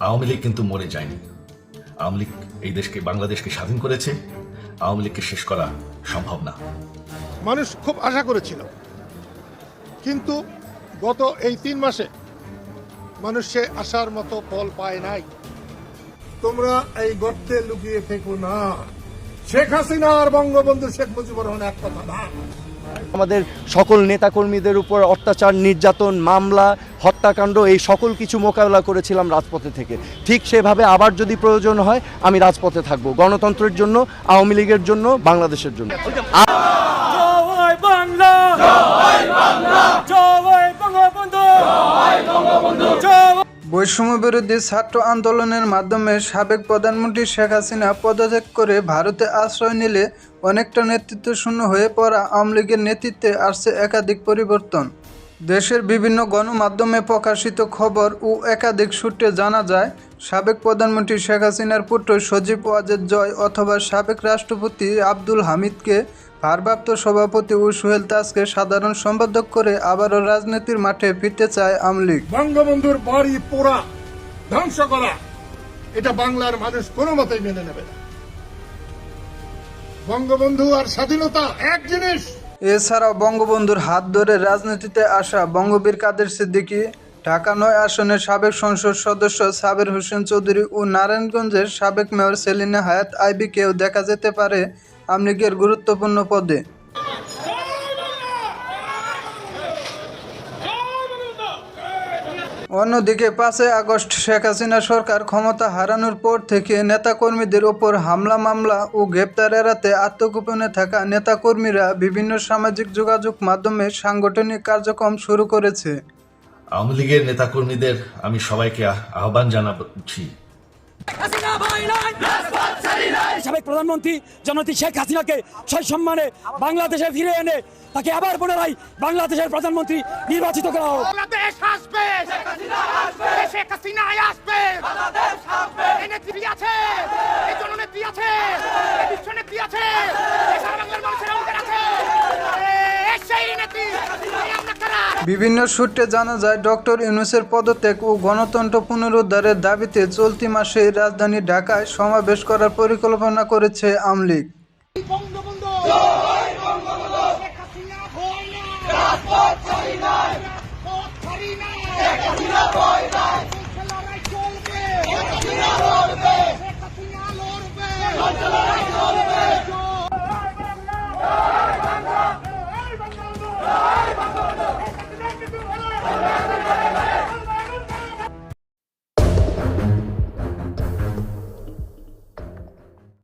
আওয়ামী লীগ কিন্তু মরে যায়নি। আওয়ামী লীগ এই দেশকে বাংলাদেশকে স্বাধীন করেছে। আওয়ামী লীগকে শেষ করা সম্ভব না। মানুষ খুব আশা করেছিল। কিন্তু গত এই তিন মাসে মানুষ সে আশার মতো ফল পায় নাই। তোমরা এই গর্তে লুকিয়ে থেকো না। শেখ হাসিনা আর বঙ্গবন্ধু শেখ মুজিবুর রহমান এক কথা না। আমাদের সকল নেতাকর্মীদের উপর অত্যাচার, নির্যাতন, মামলা, হত্যাকাণ্ড, এই সকল কিছু মোকাবেলা করেছিলাম রাজপথে থেকে। ঠিক সেভাবে আবার যদি প্রয়োজন হয়, আমি রাজপথে থাকব। গণতন্ত্রের জন্য, আওয়ামী লীগের জন্য, বাংলাদেশের জন্য। বাংলা! বৈষম্য বিরোধী ছাত্র আন্দোলনের মাধ্যমে সাবেক প্রধানমন্ত্রী শেখ হাসিনা পদত্যাগ করে ভারতে আশ্রয় নিলে অনেকটা নেতৃত্ব শূন্য হয়ে পড়া আওয়ামী লীগের নেতৃত্বে আসছে একাধিক পরিবর্তন। দেশের বিভিন্ন গণমাধ্যমে প্রকাশিত খবর ও একাধিক সূত্রে জানা যায়, সাবেক প্রধানমন্ত্রী শেখ হাসিনার পুত্র সজীব ওয়াজেদ জয় অথবা সাবেক রাষ্ট্রপতি আব্দুল হামিদকে ভারপ্রাপ্ত সভাপতি ও সোহেল তাজকে সাধারণ সম্পাদক করে আবারও রাজনীতির মাঠে ফিরতে চায় আওয়ামী লীগ। বঙ্গবন্ধুর বাড়ি পোড়া ধ্বংস করা এটা বাংলার মানুষ কোনো মতেই মেনে নেবে না। বঙ্গবন্ধু আর স্বাধীনতা এক জিনিস। এছাড়াও বঙ্গবন্ধুর হাত ধরে রাজনীতিতে আসা বঙ্গবীর কাদের সিদ্দিকী ঢাকা নয় আসনের সাবেক সংসদ সদস্য সাবের হোসেন চৌধুরী ও নারায়ণগঞ্জের সাবেক মেয়র সেলিনা হায়াত আইবিকেও দেখা যেতে পারে আওয়ামী লীগের গুরুত্বপূর্ণ পদে। অন্যদিকে পাঁচই আগস্ট শেখ হাসিনা সরকার ক্ষমতা হারানোর পর থেকে নেতাকর্মীদের ওপর হামলা, মামলা ও গ্রেপ্তার এড়াতে আত্মগোপনে থাকা নেতাকর্মীরা বিভিন্ন সামাজিক যোগাযোগ মাধ্যমে সাংগঠনিক কার্যক্রম শুরু করেছে। আওয়ামী লীগের নেতাকর্মীদের আমি সবাইকে আহ্বান জানাচ্ছি। সাবেক প্রধানমন্ত্রী জননেত্রী শেখ হাসিনাকে সেই সম্মানে বাংলাদেশে ফিরে এনে তাকে আবার পুনরায় বাংলাদেশের প্রধানমন্ত্রী নির্বাচিত করা হোক। বিভিন্ন সূত্রে জানা যায়, ডক্টর ইউনুসের পদত্যাগ ও গণতন্ত্র পুনরুদ্ধারের দাবিতে চলতি মাসে রাজধানী ঢাকায় সমাবেশ করার পরিকল্পনা করেছে আমলিগ বঙ্গবন্ধু!